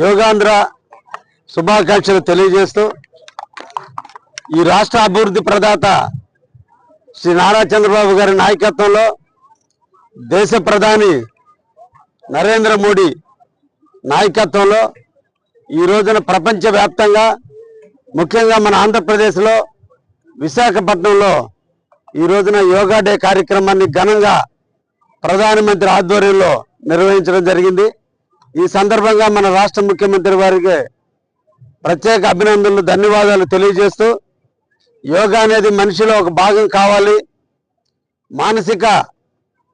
యోగాంధ్ర శుభాకాంక్షలు తెలియజేస్తూ ఈ రాష్ట్ర అభివృద్ధి ప్రదాత శ్రీ నారా చంద్రబాబు గారి నాయకత్వంలో దేశ ప్రధాని నరేంద్ర మోడీ నాయకత్వంలో ఈ రోజున ప్రపంచవ్యాప్తంగా ముఖ్యంగా మన ఆంధ్రప్రదేశ్లో విశాఖపట్నంలో ఈ రోజున యోగా డే కార్యక్రమాన్ని ఘనంగా ప్రధానమంత్రి ఆధ్వర్యంలో నిర్వహించడం జరిగింది. ఈ సందర్భంగా మన రాష్ట్ర ముఖ్యమంత్రి వారికి ప్రత్యేక అభినందనలు ధన్యవాదాలు తెలియజేస్తూ యోగా అనేది మనిషిలో ఒక భాగం కావాలి. మానసిక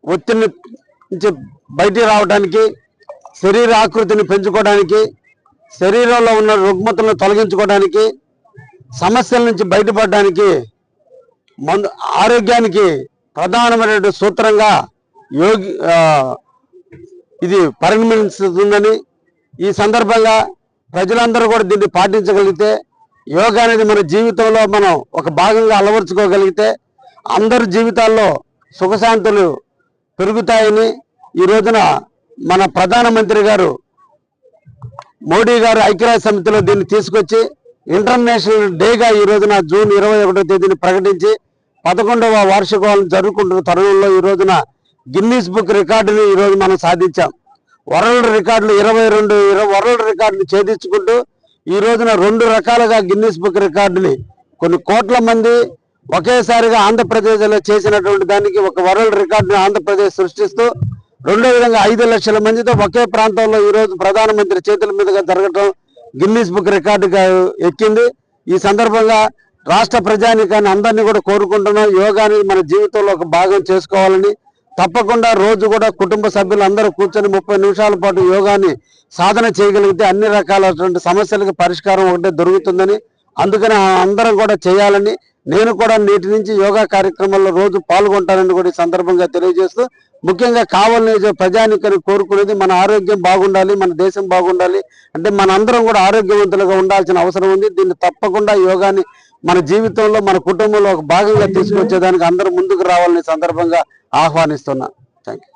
ఒత్తిడిని నుంచి బయటికి రావడానికి శరీర ఆకృతిని పెంచుకోవడానికి శరీరంలో ఉన్న రుగ్మతలను తొలగించుకోవడానికి సమస్యల నుంచి బయటపడడానికి మందు ఆరోగ్యానికి ప్రధానమైనటువంటి సూత్రంగా యోగి ఇది పరిగణిస్తుందని ఈ సందర్భంగా ప్రజలందరూ కూడా దీన్ని పాటించగలిగితే యోగా అనేది మన జీవితంలో మనం ఒక భాగంగా అలవర్చుకోగలిగితే అందరి జీవితాల్లో సుఖశాంతులు పెరుగుతాయని ఈ రోజున మన ప్రధానమంత్రి గారు మోడీ గారు ఐక్యరాజ్య సమితిలో దీన్ని తీసుకొచ్చి ఇంటర్నేషనల్ డేగా ఈ రోజున జూన్ ఇరవై ఒకటో తేదీని ప్రకటించి పదకొండవ వార్షికోత్సవం జరుపుకుంటున్న తరుణంలో ఈ రోజున గిన్నీస్ బుక్ రికార్డుని ఈరోజు మనం సాధించాం. వరల్డ్ రికార్డులు ఇరవై రెండు వరల్డ్ రికార్డుని ఛేదించుకుంటూ ఈ రోజున రెండు రకాలుగా గిన్నీస్ బుక్ రికార్డుని కొన్ని కోట్ల మంది ఒకేసారిగా ఆంధ్రప్రదేశ్లో చేసినటువంటి దానికి ఒక వరల్డ్ రికార్డుని ఆంధ్రప్రదేశ్ సృష్టిస్తూ రెండో విధంగా ఐదు లక్షల మందితో ఒకే ప్రాంతంలో ఈ రోజు ప్రధానమంత్రి చేతుల మీదుగా జరగటం గిన్నీస్ బుక్ రికార్డుగా ఎక్కింది. ఈ సందర్భంగా రాష్ట్ర ప్రజానికాన్ని అందరినీ కూడా కోరుకుంటున్నాం. యోగాని మన జీవితంలో ఒక భాగం చేసుకోవాలని తప్పకుండా రోజు కూడా కుటుంబ సభ్యులు అందరూ కూర్చొని ముప్పై నిమిషాల పాటు యోగాని సాధన చేయగలిగితే అన్ని రకాలైనటువంటి సమస్యలకు పరిష్కారం ఒకటే దొరుకుతుందని అందుకని అందరం కూడా చేయాలని నేను కూడా నేటి నుంచి యోగా కార్యక్రమాల్లో రోజు పాల్గొంటానని కూడా ఈ సందర్భంగా తెలియజేస్తూ ముఖ్యంగా కావాలని ప్రజానికని కోరుకునేది మన ఆరోగ్యం బాగుండాలి మన దేశం బాగుండాలి అంటే మన అందరం కూడా ఆరోగ్యవంతులుగా ఉండాల్సిన అవసరం ఉంది. దీన్ని తప్పకుండా యోగాని మన జీవితంలో మన కుటుంబంలో ఒక భాగంగా తీసుకొచ్చేదానికి అందరూ ముందుకు రావాలని సందర్భంగా ఆహ్వానిస్తున్నా. Thank you